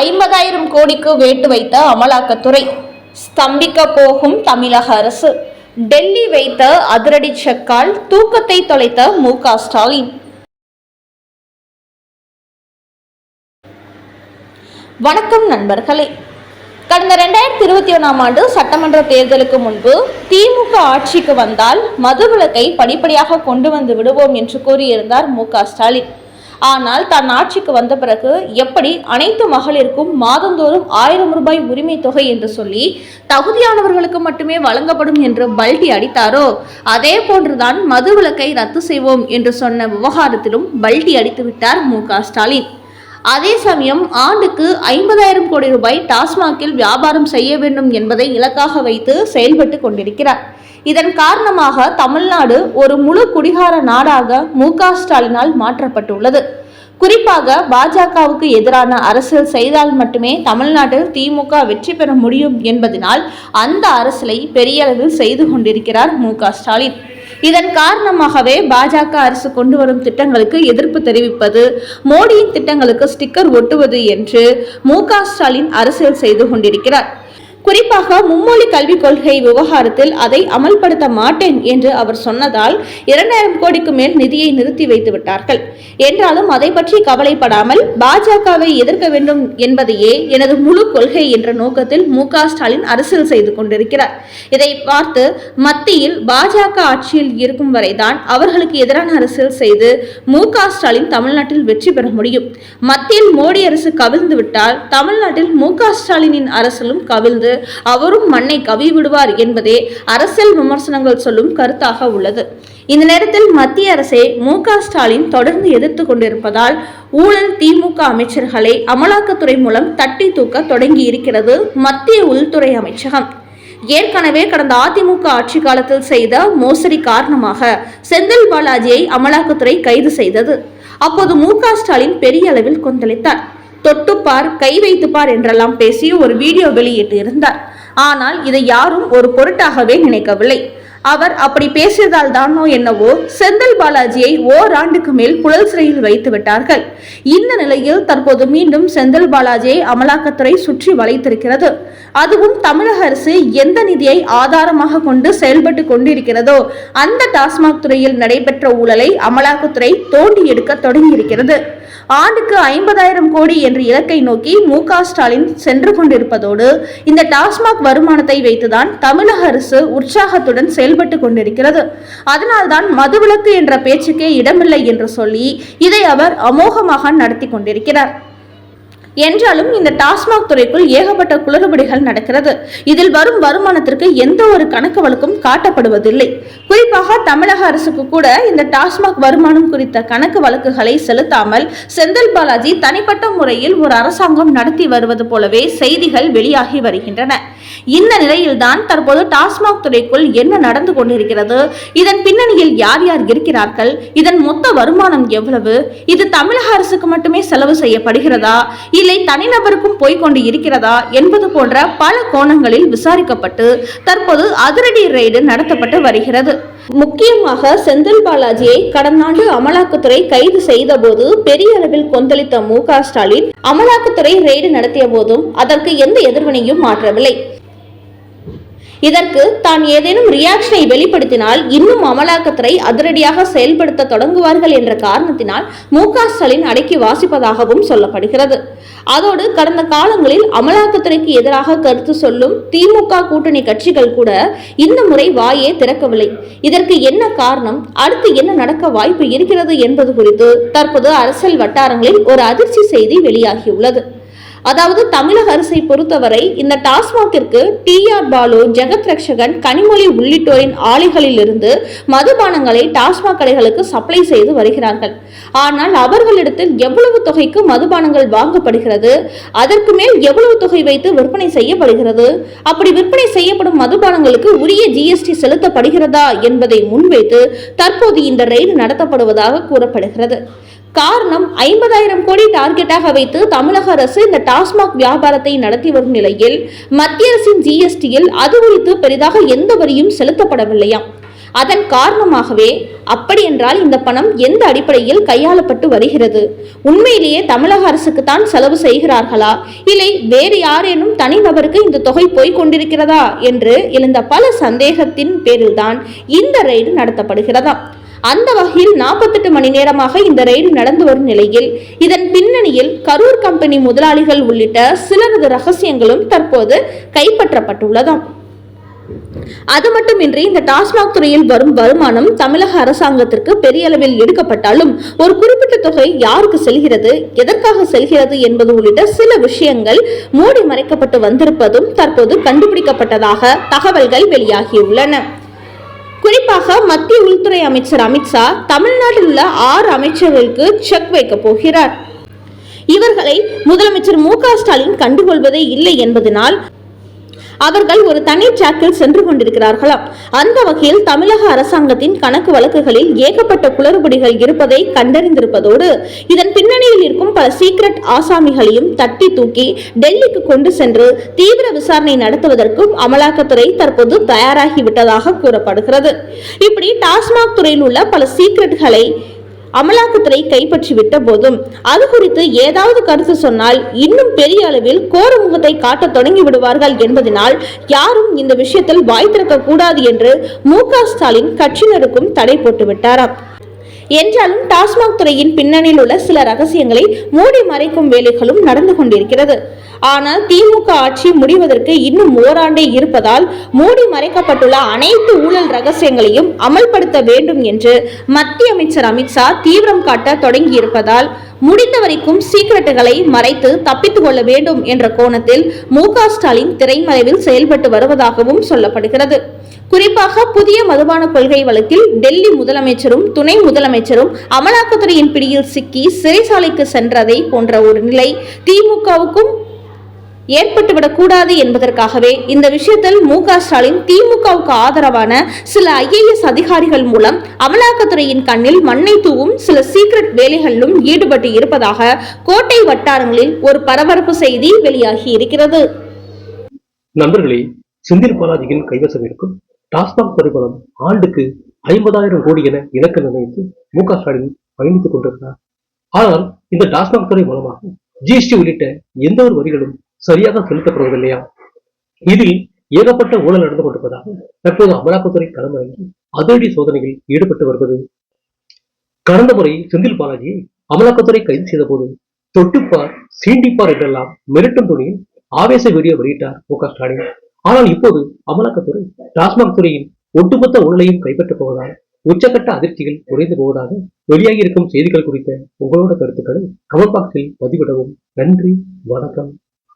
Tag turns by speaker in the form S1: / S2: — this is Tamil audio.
S1: ஐம்பதாயிரம் கோடிக்கு வேட்டு வைத்த அமலாக்கத்துறை ஸ்தம்பிக்க போகும் தமிழக அரசு. டெல்லி வைத்த அதிரடி செக்கால் தூக்கத்தை தொலைத்த மு ஸ்டாலின். வணக்கம் நண்பர்களே. கடந்த ரெண்டாயிரத்தி இருபத்தி ஒன்றாம் ஆண்டு சட்டமன்ற தேர்தலுக்கு முன்பு திமுக ஆட்சிக்கு வந்தால் மதுவிலக்கை படிப்படியாக கொண்டு வந்து விடுவோம் என்று கூறியிருந்தார் மு ஸ்டாலின். ஆனால் தன் ஆட்சிக்கு வந்த பிறகு எப்படி அனைத்து மகளிருக்கும் மாதந்தோறும் ஆயிரம் ரூபாய் உரிமை தொகை என்று சொல்லி தகுதியானவர்களுக்கு மட்டுமே வழங்கப்படும் என்று பல்டி அடித்தாரோ? அதே போன்றுதான் மதுவிலக்கை ரத்து செய்வோம் என்று சொன்ன விவகாரத்திலும் பல்டி அடித்துவிட்டார் மு க ஸ்டாலின். அதே சமயம் ஆண்டுக்கு ஐம்பதாயிரம் கோடி ரூபாய் டாஸ்மாகில் வியாபாரம் செய்ய வேண்டும் என்பதை இலக்காக வைத்து செயல்பட்டு கொண்டிருக்கிறார். இதன் காரணமாக தமிழ்நாடு ஒரு முழு குடிகார நாடாக மு ஸ்டாலினால் மாற்றப்பட்டுள்ளது. குறிப்பாக பாஜகவுக்கு எதிரான அரசியல் செய்தால் மட்டுமே தமிழ்நாட்டில் திமுக வெற்றி பெற முடியும் என்பதனால் அந்த அரசியலை பெரிய அளவில் செய்து கொண்டிருக்கிறார் மு ஸ்டாலின். இதன் காரணமாகவே பாஜக அரசு கொண்டு வரும் திட்டங்களுக்கு எதிர்ப்பு தெரிவிப்பது மோடியின் திட்டங்களுக்கு ஸ்டிக்கர் ஒட்டுவது என்று மு ஸ்டாலின் அரசியல் செய்து கொண்டிருக்கிறார். குறிப்பாக மும்மொழி கல்விக் கொள்கை விவகாரத்தில் அதை அமல்படுத்த மாட்டேன் என்று அவர் சொன்னதால் இரண்டாயிரம் கோடிக்கு மேல் நிதியை நிறுத்தி வைத்து விட்டார்கள். என்றாலும் அதை பற்றி கவலைப்படாமல் பாஜகவை எதிர்க்க வேண்டும் என்பதையே எனது முழு கொள்கை என்ற நோக்கத்தில் மு ஸ்டாலின் அரசியல் செய்து கொண்டிருக்கிறார். இதை பார்த்து மத்தியில் பாஜக ஆட்சியில் இருக்கும் வரைதான் அவர்களுக்கு எதிரான அரசியல் செய்து மு ஸ்டாலின் தமிழ்நாட்டில் வெற்றி பெற முடியும். மத்தியில் மோடி அரசு கவிழ்ந்து விட்டால் தமிழ்நாட்டில் மு ஸ்டாலினின் அரசிலும் கவிழ்ந்து அவரும் மண்ணை கவி விடுவார் என்பதே அரசியல் விமர்சனங்கள் சொல்லும் கருத்தாக உள்ளது. இந்த நேரத்தில் மத்திய அரசை மு ஸ்டாலின் தொடர்ந்து எதிர்த்து கொண்டிருப்பதால் ஊழல் திமுக அமைச்சர்களை அமலாக்கத்துறை மூலம் தட்டி தூக்க தொடங்கி இருக்கிறது மத்திய உள்துறை அமைச்சகம். ஏற்கனவே கடந்த அதிமுக ஆட்சி காலத்தில் செய்த மோசடி காரணமாக செந்தில் பாலாஜியை அமலாக்கத்துறை கைது செய்தது. அப்போது மு ஸ்டாலின் பெரிய அளவில் கொந்தளித்தார். தொட்டுப்பார் கை வைத்துப்பார் என்றெல்லாம் பேசி ஒரு வீடியோ வெளியிட்டு இருந்தார் ஆனால் இதை யாரும் ஒரு பொருட்டாகவே நினைக்கவில்லை. அவர் அப்படி பேசியதால் தானோ என்னவோ செந்தில் பாலாஜியை ஓராண்டுக்கு மேல் புழல் சிறையில் வைத்து விட்டார்கள். இந்த நிலையில் தற்போது மீண்டும் செந்தில் பாலாஜியை அமலாக்கத்துறை சுற்றி வளைத்திருக்கிறது. அதுவும் தமிழக அரசு எந்த நிதியை ஆதாரமாக கொண்டு செயல்பட்டு கொண்டிருக்கிறதோ அந்த டாஸ்மாக் துறையில் நடைபெற்ற ஊழலை அமலாக்கத்துறை தோண்டி எடுக்க தொடங்கியிருக்கிறது. ஆண்டுக்கு ஐம்பதாயிரம் கோடி என்ற இலக்கை நோக்கி மு ஸ்டாலின் சென்று கொண்டிருப்பதோடு இந்த டாஸ்மாக் வருமானத்தை வைத்துதான் தமிழக அரசு உற்சாகத்துடன் செயல்பட்டு கொண்டிருக்கிறது. அதனால்தான் மதுவிலக்கு என்ற பேச்சுக்கே இடமில்லை என்று சொல்லி இதை அவர் அமோகமாக நடத்தி கொண்டிருக்கிறார். என்றாலும் இந்த டாஸ்மாக் துறைக்குள் ஏகப்பட்ட குளறுபடிகள் நடக்கிறது. இதில் வரும் வருமானத்திற்கு எந்த ஒரு கணக்கு வழக்கும் காட்டப்படுவதில்லை. குறிப்பாக தமிழக அரசுக்கு கூட இந்த டாஸ்மாக் வருமானம் குறித்த கணக்கு வழக்குகளை செலுத்தாமல் செந்தில் பாலாஜி தனிப்பட்ட முறையில் ஒரு அரசாங்கம் நடத்தி வருவது போலவே செய்திகள் வெளியாகி வருகின்றன. இந்த நிலையில்தான் தற்போது டாஸ்மாக் துறைக்குள் என்ன நடந்து கொண்டிருக்கிறது? இதன் பின்னணியில் யார் யார் இருக்கிறார்கள்? இதன் மொத்த வருமானம் எவ்வளவு? இது தமிழக அரசுக்கு மட்டுமே செலவு செய்யப்படுகிறதா? இல்லை தனிநபருக்கும் போய்கொண்டு இருக்கிறதா என்பது போன்ற பல கோணங்களில் விசாரிக்கப்பட்டு தற்போது அதிரடி ரெய்டு நடத்தப்பட்டு வருகிறது. முக்கியமாக செந்தில் பாலாஜியை கடந்த ஆண்டு அமலாக்கத்துறை கைது செய்த போது பெரிய அளவில் கொந்தளித்த மு ஸ்டாலின் அமலாக்கத்துறை ரெய்டு நடத்திய போதும் அதற்கு எந்த எதிர்வினையும் மாற்றவில்லை. இதற்கு தான் ஏதேனும் ரியாக்ஷனை வெளிப்படுத்தினால் இன்னும் அமலாக்கத்துறை அதிரடியாக செயல்படுத்த தொடங்குவார்கள் என்ற காரணத்தினால் மு க ஸ்டாலின் அடக்கி வாசிப்பதாகவும் சொல்லப்படுகிறது. அதோடு கடந்த காலங்களில் அமலாக்கத்துறைக்கு எதிராக கருத்து சொல்லும் திமுக கூட்டணி கட்சிகள் கூட இந்த முறை வாயே திறக்கவில்லை. இதற்கு என்ன காரணம்? அடுத்து என்ன நடக்க வாய்ப்பு இருக்கிறது என்பது குறித்து தற்போது அரசியல் வட்டாரங்களில் ஒரு அதிர்ச்சி செய்தி வெளியாகியுள்ளது. அதாவது தமிழக அரசை பொறுத்தவரை இந்த டாஸ்மாகிற்கு டி ஆர் பாலு ஜெகத் ரக்ஷகன் கனிமொழி உள்ளிட்டோரின் ஆலைகளில் இருந்து மதுபானங்களை டாஸ்மாக் கடைகளுக்கு சப்ளை செய்து வருகிறார்கள். ஆனால் அவர்களிடத்தில் எவ்வளவு தொகைக்கு மதுபானங்கள் வாங்கப்படுகிறது? அதற்கு மேல் எவ்வளவு தொகை வைத்து விற்பனை செய்யப்படுகிறது? அப்படி விற்பனை செய்யப்படும் மதுபானங்களுக்கு உரிய ஜிஎஸ்டி செலுத்தப்படுகிறதா என்பதை முன்வைத்து தற்போது இந்த ரெய்டு நடத்தப்படுவதாக கூறப்படுகிறது. காரணம் ஐம்பதாயிரம் கோடி டார்கெட்டாக வைத்து தமிழக அரசு இந்த டாஸ்மாக் வியாபாரத்தை நடத்தி வரும் நிலையில் மத்திய அரசின் ஜிஎஸ்டியில் அது குறித்து பெரிதாக எந்த வரியும் செலுத்தப்படவில்லையாம். அதன் காரணமாகவே அப்படி என்றால் இந்த பணம் எந்த அடிப்படையில் கையாளப்பட்டு வருகிறது? உண்மையிலேயே தமிழக அரசுக்கு தான் செலவு செய்கிறார்களா? இல்லை வேறு யாரேனும் தனிநபருக்கு இந்த தொகை போய்க் கொண்டிருக்கிறதா? என்று எழுந்த பல சந்தேகத்தின் பேரில்தான் இந்த ரெய்டு நடத்தப்படுகிறதா அந்த வகையில் நாற்பத்தெட்டு மணி நேரமாக இந்த ரெய்டு நடந்து வரும் நிலையில் இதன் பின்னணியில் கரூர் கம்பெனி முதலாளிகள் உள்ளிட்ட சிலரது ரகசியங்களும் தற்போது கைப்பற்றப்பட்டுள்ளதாம். அது மட்டுமின்றி இந்த டாஸ்மாக் துறையில் வரும் வருமானம் தமிழக அரசாங்கத்திற்கு பெரிய அளவில் எடுக்கப்பட்டாலும் ஒரு குறிப்பிட்ட தொகை யாருக்கு செல்கிறது எதற்காக செல்கிறது என்பது உள்ளிட்ட சில விஷயங்கள் மூடி மறைக்கப்பட்டு வந்திருப்பதும் தற்போது கண்டுபிடிக்கப்பட்டதாக தகவல்கள் வெளியாகியுள்ளன. குறிப்பாக மத்திய உள்துறை அமைச்சர் அமித்ஷா தமிழ்நாட்டில் உள்ள ஆறு அமைச்சர்களுக்கு செக் வைக்க போகிறார். இவர்களை முதலமைச்சர் மு க ஸ்டாலின் கண்டுகொள்வதே இல்லை என்பதனால் அவர்கள் ஒரு தனி டிராக்கில் சென்று கொண்டிருக்கிறார்களாம் அந்த வகையில் தமிழக அரசாங்கத்தின் கணக்கு வழக்குகளில் ஏகப்பட்ட குளறுபடிகள் இருப்பதை கண்டறிந்திருப்பதோடு இதன் பின்னணியில் இருக்கும் பல சீக்ரெட் ஆசாமிகளையும் தட்டி தூக்கி டெல்லிக்கு கொண்டு சென்று தீவிர விசாரணை நடத்துவதற்கும் அமலாக்கத்துறை தற்போது தயாராகிவிட்டதாக கூறப்படுகிறது. இப்படி டாஸ்மாக் துறையில் உள்ள பல சீக்ரெட்களை அமலாக்கத்துறை கைப்பற்றிவிட்ட போதும் அது குறித்து ஏதாவது கருத்து சொன்னால் இன்னும் பெரிய அளவில் கோரமுகத்தை காட்ட தொடங்கி விடுவார்கள் என்பதனால் யாரும் இந்த விஷயத்தில் வாய் திறக்க கூடாது என்று மு க ஸ்டாலின் கட்சியினருக்கும் தடை போட்டுவிட்டார் என்றாலும் டாஸ்மாக் துறையின் பின்னணியில் உள்ள சில ரகசியங்களை மூடி மறைக்கும் வேலைகளும் நடந்து கொண்டிருக்கிறது. ஆனால் திமுக ஆட்சி முடிவதற்கு இன்னும் ஓராண்டே இருப்பதால் மூடி மறைக்கப்பட்டுள்ள அனைத்து ஊழல் ரகசியங்களையும் அமல்படுத்த வேண்டும் என்று மத்திய அமைச்சர் அமித்ஷா தீவிரம் காட்ட தொடங்கியிருப்பதால் முடிந்த வரைக்கும் சீக்கிரட்டுகளை மறைத்து தப்பித்துக் கொள்ள வேண்டும் என்ற கோணத்தில் மு க ஸ்டாலின் திரைமறைவில் செயல்பட்டு வருவதாகவும் சொல்லப்படுகிறது. குறிப்பாக புதிய மதுபான கொள்கை வழக்கில் டெல்லி முதலமைச்சரும் துணை முதலமைச்சரும் அமலாக்கத்துறையின் பிடியில் சிக்கி சிறைசாலைக்கு சென்றதை போன்ற ஒரு நிலை திமுகவுக்கும் ஏற்பட்டுவிடக் கூடாது என்பதற்காகவே இந்த விஷயத்தில் மு க ஸ்டாலின் திமுகவுக்கு ஆதரவான சில ஐஏஎஸ் அதிகாரிகள் மூலம் அமலாக்கத்துறையின் கண்ணில் மண்ணை தூவும் சில சீக்ரெட் வேலைகளிலும் ஈடுபட்டு இருப்பதாக கோட்டை வட்டாரங்களில் ஒரு பரபரப்பு செய்தி வெளியாகி இருக்கிறது.
S2: நண்பர்களே செந்தில் பாலாஜியின் கைவசம் இருக்கும். டாஸ்மாக் நிறுவனம் ஆண்டுக்கு ஐம்பதாயிரம் கோடி என இலக்கு நிர்ணயித்து மு க ஸ்டாலின் பயணித்துக் கொண்டிருக்கிறார் ஆனால் இந்த டாஸ்மாக் துறை மூலமாக ஜிஎஸ்டி உள்ளிட்ட எந்த ஒரு வரிகளும் சரியாக செலுத்தப்படுவதில்லையா? இதில் ஏகப்பட்ட ஊழல் நடந்து கொண்டிருப்பதாக தற்போது அமலாக்கத்துறை களமிறங்கி அதிரடி சோதனையில் ஈடுபட்டு வருவது கடந்த முறை செந்தில் பாலாஜியை அமலாக்கத்துறை கைது செய்த போது தொட்டுப்பார் சீண்டிப்பார் என்றெல்லாம் மிரட்டும் துணியில் ஆவேச வீடியோ வெளியிட்டார் மு க ஸ்டாலின். ஆனால் இப்போது அமலாக்கத்துறை டாஸ்மாக் துறையின் ஒட்டுமொத்த ஊழலையும் கைப்பற்றப் போவதால் உச்சக்கட்ட அதிர்ச்சிகள் குறைந்து போவதாக வெளியாகி இருக்கும் செய்திகள் குறித்த உங்களோட கருத்துக்களை கமெண்ட் பாக்ஸில் பதிவிடவும். நன்றி வணக்கம்.